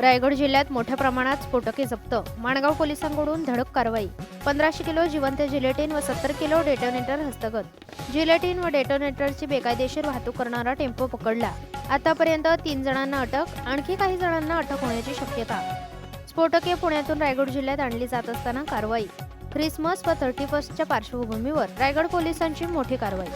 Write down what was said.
रायगड जिल्ह्यात मोठ्या प्रमाणात स्फोटके जप्त. माणगाव पोलिसांकडून धडक कारवाई. पंधराशे किलो जिवंत जिलेटिन व सत्तर किलो डेटोनेटर हस्तगत. जिलेटिन व डेटोनेटरची बेकायदेशीर वाहतूक करणारा टेम्पो पकडला. आतापर्यंत तीन जणांना अटक आणखी काही जणांना अटक होण्याची शक्यता. स्फोटके पुण्यातून रायगड जिल्ह्यात आणली जात असताना कारवाई. ख्रिसमस व थर्टी फर्स्टच्या पार्श्वभूमीवर रायगड पोलिसांची मोठी कारवाई.